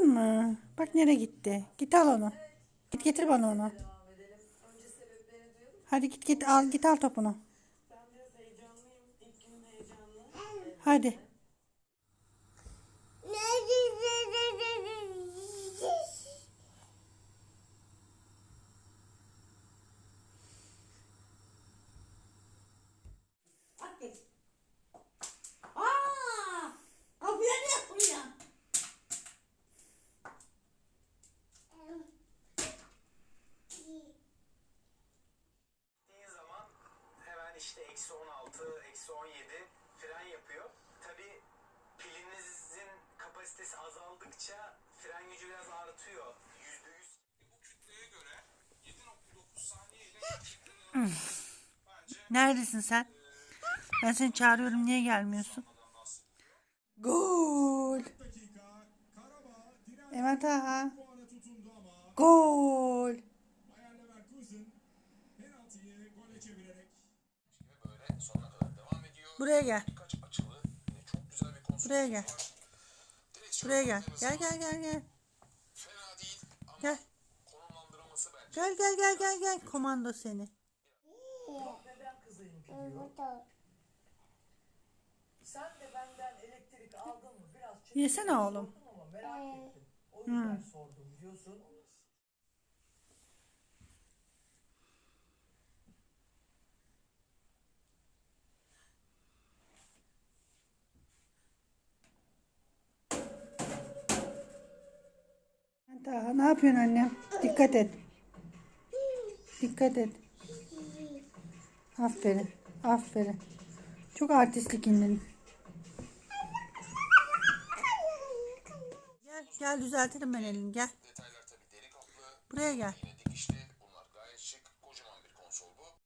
Aldın mı? Bak nereye gitti. Git al onu. Git getir bana onu. Hadi git git al git al topunu. Hadi. Eksi 16, eksi 17 fren yapıyor. Tabi pilinizin kapasitesi azaldıkça fren gücü biraz artıyor. %100 Bu kütleye göre 7.9 saniye ile Neredesin sen? Ben seni çağırıyorum niye gelmiyorsun? Gol. Evet aha. Gol. böyle Buraya gel. Birkaç açılı yine çok güzel bir konsolosluğu Buraya gel. Buraya gel. Gel gel gel gel. Fena değil ama Gel. Gel gel gel gel gel. Komando seni. Sen de benden elektrik aldın mı? Biraz Yesene oğlum. merak ettim. O yüzden sordum diyorsun. Daha ne yapıyorsun annem? Dikkat et. Dikkat et. Aferin. Aferin. Çok artistlik indin. Gel gel düzeltelim ben elini gel. detaylar tabii deri kaplı Buraya gel.